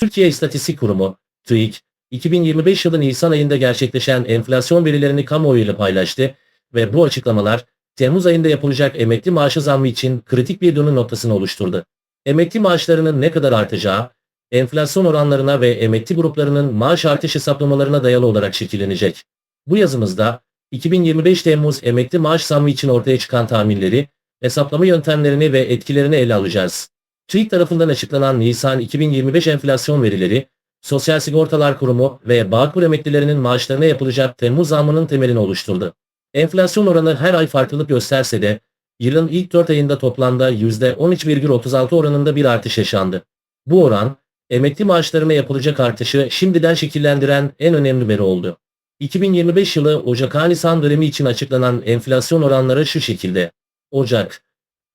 Türkiye İstatistik Kurumu, TÜİK, 2025 yılı Nisan ayında gerçekleşen enflasyon verilerini kamuoyuyla paylaştı ve bu açıklamalar Temmuz ayında yapılacak emekli maaşı zammı için kritik bir dönüm noktasını oluşturdu. Emekli maaşlarının ne kadar artacağı, enflasyon oranlarına ve emekli gruplarının maaş artış hesaplamalarına dayalı olarak şekillenecek. Bu yazımızda 2025 Temmuz emekli maaş zammı için ortaya çıkan tahminleri, hesaplama yöntemlerini ve etkilerini ele alacağız. TÜİK tarafından açıklanan Nisan 2025 enflasyon verileri, Sosyal Sigortalar Kurumu ve Bağkur emeklilerinin maaşlarına yapılacak Temmuz zammının temelini oluşturdu. Enflasyon oranı her ay farklılık gösterse de yılın ilk 4 ayında toplamda %13,36 oranında bir artış yaşandı. Bu oran, emekli maaşlarına yapılacak artışı şimdiden şekillendiren en önemli veri oldu. 2025 yılı Ocak-Nisan dönemi için açıklanan enflasyon oranları şu şekilde. Ocak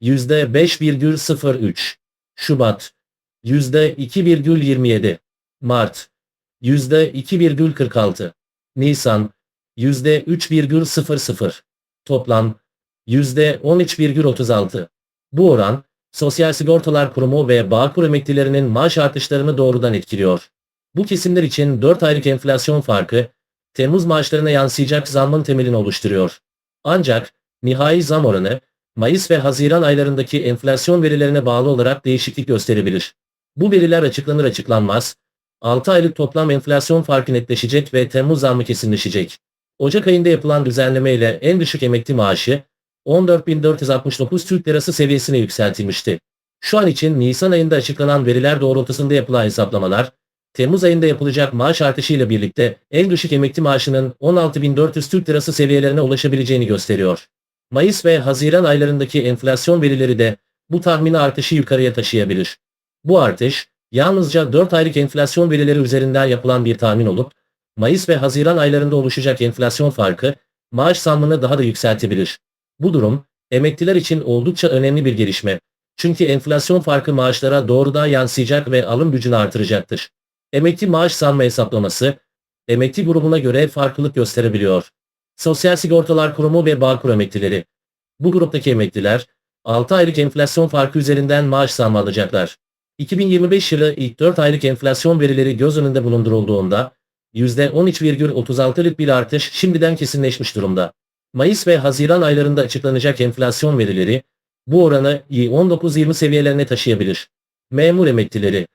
%5,03 Şubat %2,27 Mart %2,46 Nisan %3,00 Toplam %13,36 Bu oran, Sosyal Sigortalar Kurumu ve Bağkur emeklilerinin maaş artışlarını doğrudan etkiliyor. Bu kesimler için 4 aylık enflasyon farkı, Temmuz maaşlarına yansıyacak zammın temelini oluşturuyor. Ancak nihai zam oranı, Mayıs ve Haziran aylarındaki enflasyon verilerine bağlı olarak değişiklik gösterebilir. Bu veriler açıklanır açıklanmaz, 6 aylık toplam enflasyon farkı netleşecek ve Temmuz zammı kesinleşecek. Ocak ayında yapılan düzenleme ile en düşük emekli maaşı 14.469 Türk Lirası seviyesine yükseltilmişti. Şu an için Nisan ayında açıklanan veriler doğrultusunda yapılan hesaplamalar, Temmuz ayında yapılacak maaş artışı ile birlikte en düşük emekli maaşının 16.400 Türk Lirası seviyelerine ulaşabileceğini gösteriyor. Mayıs ve Haziran aylarındaki enflasyon verileri de bu tahmini artışı yukarıya taşıyabilir. Bu artış, yalnızca 4 aylık enflasyon verileri üzerinden yapılan bir tahmin olup, Mayıs ve Haziran aylarında oluşacak enflasyon farkı, maaş zammını daha da yükseltebilir. Bu durum, emekliler için oldukça önemli bir gelişme. Çünkü enflasyon farkı maaşlara doğrudan yansıyacak ve alım gücünü artıracaktır. Emekli maaş zammı hesaplaması, emekli grubuna göre farklılık gösterebiliyor. Sosyal Sigortalar Kurumu ve Bağkur emeklileri. Bu gruptaki emekliler, 6 aylık enflasyon farkı üzerinden maaş zammı alacaklar. 2025 yılı ilk 4 aylık enflasyon verileri göz önünde bulundurulduğunda, %13,36'lık bir artış şimdiden kesinleşmiş durumda. Mayıs ve Haziran aylarında açıklanacak enflasyon verileri, bu oranı 19-20 seviyelerine taşıyabilir. Memur emeklileri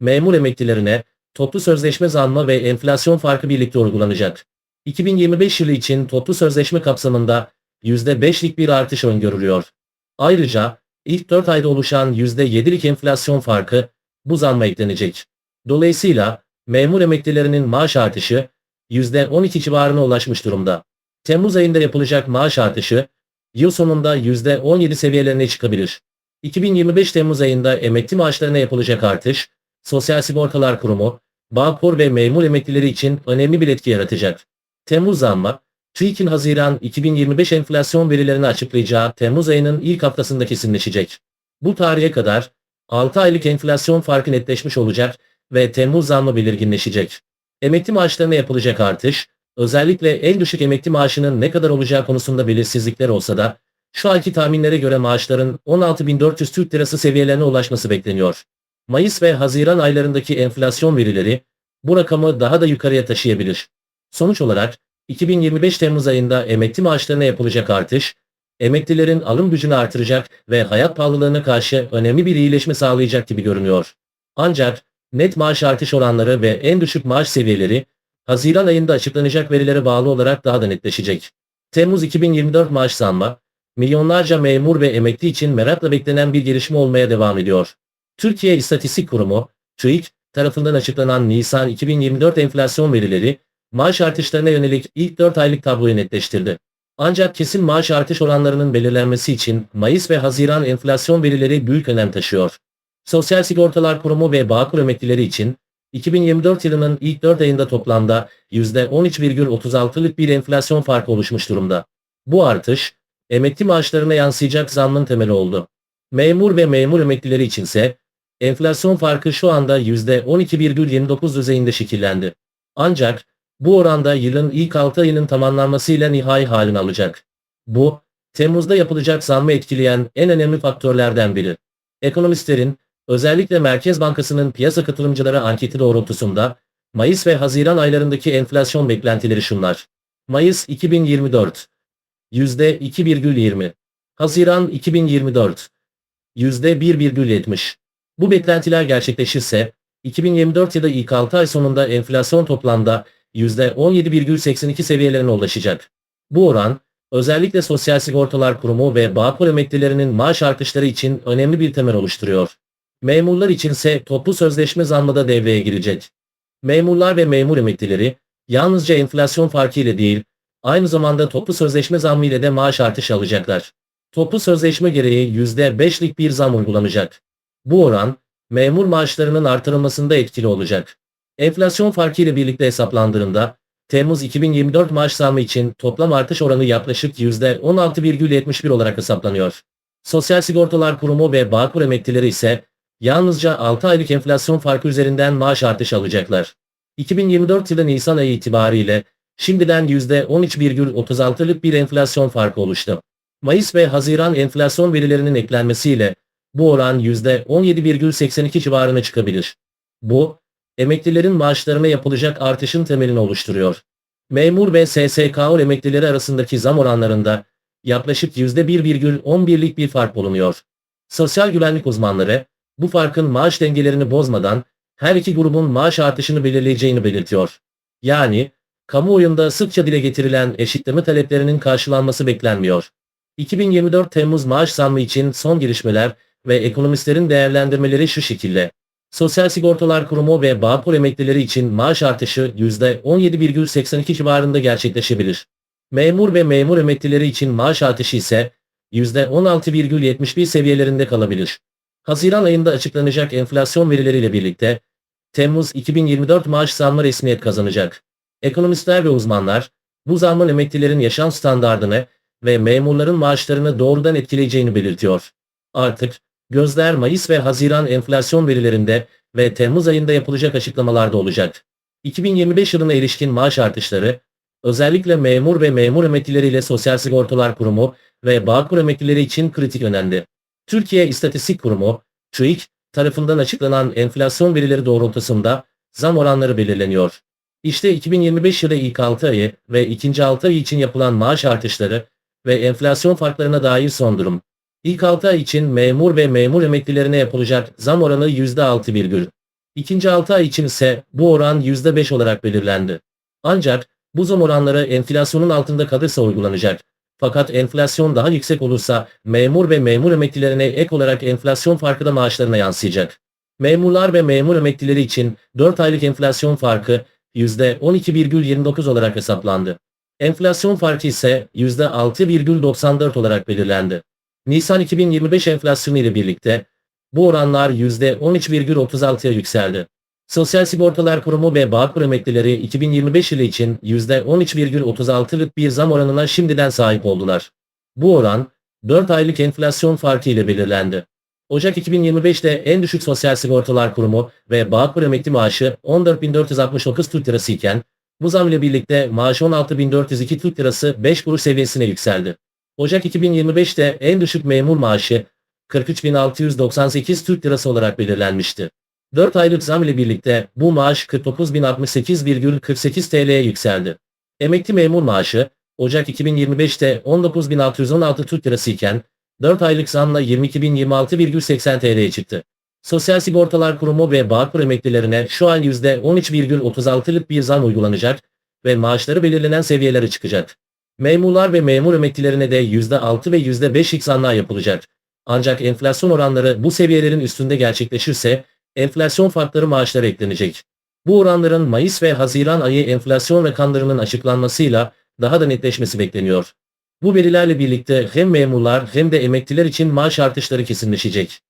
Memur emeklilerine toplu sözleşme zammı ve enflasyon farkı birlikte uygulanacak. 2025 yılı için toplu sözleşme kapsamında %5'lik bir artış öngörülüyor. Ayrıca ilk 4 ayda oluşan %7'lik enflasyon farkı bu zamma eklenecek. Dolayısıyla memur emeklilerinin maaş artışı %12 civarına ulaşmış durumda. Temmuz ayında yapılacak maaş artışı yıl sonunda %17 seviyelerine çıkabilir. 2025 Temmuz ayında emekli maaşlarına yapılacak artış, Sosyal Sigortalar Kurumu, Bağkur ve memur emeklileri için önemli bir etki yaratacak. Temmuz zammı, TÜİK'in Haziran 2025 enflasyon verilerini açıklayacağı Temmuz ayının ilk haftasında kesinleşecek. Bu tarihe kadar 6 aylık enflasyon farkı netleşmiş olacak ve Temmuz zammı belirginleşecek. Emekli maaşlarına yapılacak artış, özellikle en düşük emekli maaşının ne kadar olacağı konusunda belirsizlikler olsa da, şu anki tahminlere göre maaşların 16.400 Türk Lirası seviyelerine ulaşması bekleniyor. Mayıs ve Haziran aylarındaki enflasyon verileri bu rakamı daha da yukarıya taşıyabilir. Sonuç olarak 2025 Temmuz ayında emekli maaşlarına yapılacak artış, emeklilerin alım gücünü artıracak ve hayat pahalılığına karşı önemli bir iyileşme sağlayacak gibi görünüyor. Ancak net maaş artış oranları ve en düşük maaş seviyeleri Haziran ayında açıklanacak verilere bağlı olarak daha da netleşecek. Temmuz 2024 maaş zammı, milyonlarca memur ve emekli için merakla beklenen bir gelişme olmaya devam ediyor. Türkiye İstatistik Kurumu, TÜİK tarafından açıklanan Nisan 2024 enflasyon verileri, maaş artışlarına yönelik ilk 4 aylık tabloyu netleştirdi. Ancak kesin maaş artış oranlarının belirlenmesi için Mayıs ve Haziran enflasyon verileri büyük önem taşıyor. Sosyal Sigortalar Kurumu ve Bağkur emeklileri için 2024 yılının ilk 4 ayında toplamda %13,36'lık bir enflasyon farkı oluşmuş durumda. Bu artış, emekli maaşlarına yansıyacak zammın temeli oldu. Memur ve memur emeklileri içinse enflasyon farkı şu anda %12,29 düzeyinde şekillendi. Ancak bu oranda yılın ilk 6 ayının tamamlanmasıyla nihai halini alacak. Bu, Temmuz'da yapılacak zammı etkileyen en önemli faktörlerden biri. Ekonomistlerin Özellikle Merkez Bankası'nın piyasa katılımcıları anketi doğrultusunda Mayıs ve Haziran aylarındaki enflasyon beklentileri şunlar. Mayıs 2024 %2,20 Haziran 2024 %1,70 Bu beklentiler gerçekleşirse 2024 ya da ilk 6 ay sonunda enflasyon toplamda %17,82 seviyelerine ulaşacak. Bu oran, özellikle Sosyal Sigortalar Kurumu ve Bağkur emeklilerinin maaş artışları için önemli bir temel oluşturuyor. Memurlar içinse toplu sözleşme zammı da devreye girecek. Memurlar ve memur emeklileri yalnızca enflasyon farkı ile değil, aynı zamanda toplu sözleşme zammı ile de maaş artışı alacaklar. Toplu sözleşme gereği %5'lik bir zam uygulanacak. Bu oran, memur maaşlarının artırılmasında etkili olacak. Enflasyon farkı ile birlikte hesaplandığında, Temmuz 2024 maaş zammı için toplam artış oranı yaklaşık %16,71 olarak hesaplanıyor. Sosyal Sigortalar Kurumu ve Bağkur emeklileri ise yalnızca 6 aylık enflasyon farkı üzerinden maaş artış alacaklar. 2024 yılı Nisan ayı itibariyle şimdiden %13,36'lık bir enflasyon farkı oluştu. Mayıs ve Haziran enflasyon verilerinin eklenmesiyle bu oran %17,82 civarına çıkabilir. Bu, emeklilerin maaşlarına yapılacak artışın temelini oluşturuyor. Memur ve SSKO emeklileri arasındaki zam oranlarında yaklaşık %1,11'lik bir fark bulunuyor. Sosyal güvenlik uzmanları, bu farkın maaş dengelerini bozmadan her iki grubun maaş artışını belirleyeceğini belirtiyor. Yani, kamuoyunda sıkça dile getirilen eşitleme taleplerinin karşılanması beklenmiyor. 2024 Temmuz maaş zammı için son gelişmeler ve ekonomistlerin değerlendirmeleri şu şekilde. Sosyal Sigortalar Kurumu ve Bağkur emeklileri için maaş artışı %17,82 civarında gerçekleşebilir. Memur ve memur emeklileri için maaş artışı ise %16,71 seviyelerinde kalabilir. Haziran ayında açıklanacak enflasyon verileriyle birlikte Temmuz 2024 maaş zammı resmiyet kazanacak. Ekonomistler ve uzmanlar bu zammın emeklilerin yaşam standardını ve memurların maaşlarını doğrudan etkileyeceğini belirtiyor. Artık gözler Mayıs ve Haziran enflasyon verilerinde ve Temmuz ayında yapılacak açıklamalarda olacak. 2025 yılına ilişkin maaş artışları, özellikle memur ve memur emeklileriyle Sosyal Sigortalar Kurumu ve Bağkur emeklileri için kritik önemli. Türkiye İstatistik Kurumu, TÜİK, tarafından açıklanan enflasyon verileri doğrultusunda zam oranları belirleniyor. İşte 2025 yılı ilk 6 ayı ve ikinci 6 ay için yapılan maaş artışları ve enflasyon farklarına dair son durum. İlk 6 ay için memur ve memur emeklilerine yapılacak zam oranı %6,1. İkinci 6 ay için ise bu oran %5 olarak belirlendi. Ancak bu zam oranları enflasyonun altında kalırsa uygulanacak. Fakat enflasyon daha yüksek olursa memur ve memur emeklilerine ek olarak enflasyon farkı da maaşlarına yansıyacak. Memurlar ve memur emeklileri için 4 aylık enflasyon farkı %12,29 olarak hesaplandı. Enflasyon farkı ise %6,94 olarak belirlendi. Nisan 2025 enflasyonu ile birlikte bu oranlar %13,36'ya yükseldi. Sosyal Sigortalar Kurumu ve Bağkur emeklileri 2025 yılı için %13,36'lık bir zam oranına şimdiden sahip oldular. Bu oran 4 aylık enflasyon farkı ile belirlendi. Ocak 2025'te en düşük Sosyal Sigortalar Kurumu ve Bağkur emekli maaşı 14.469 Türk Lirası iken bu zam ile birlikte maaş 16.402 Türk Lirası 5 kuruş seviyesine yükseldi. Ocak 2025'te en düşük memur maaşı 43.698 Türk Lirası olarak belirlenmişti. 4 aylık zam ile birlikte bu maaş 49.068,48 TL'ye yükseldi. Emekli memur maaşı Ocak 2025'te 19.616 Türk Lirası iken 4 aylık zamla 22.026,80 TL'ye çıktı. Sosyal Sigortalar Kurumu ve Bağkur emeklilerine şu an %13,36'lık bir zam uygulanacak ve maaşları belirlenen seviyelere çıkacak. Memurlar ve memur emeklilerine de %6 ve %5'lik zamlar yapılacak. Ancak enflasyon oranları bu seviyelerin üstünde gerçekleşirse enflasyon farkları maaşlara eklenecek. Bu oranların Mayıs ve Haziran ayı enflasyon rakamlarının açıklanmasıyla daha da netleşmesi bekleniyor. Bu verilerle birlikte hem memurlar hem de emekliler için maaş artışları kesinleşecek.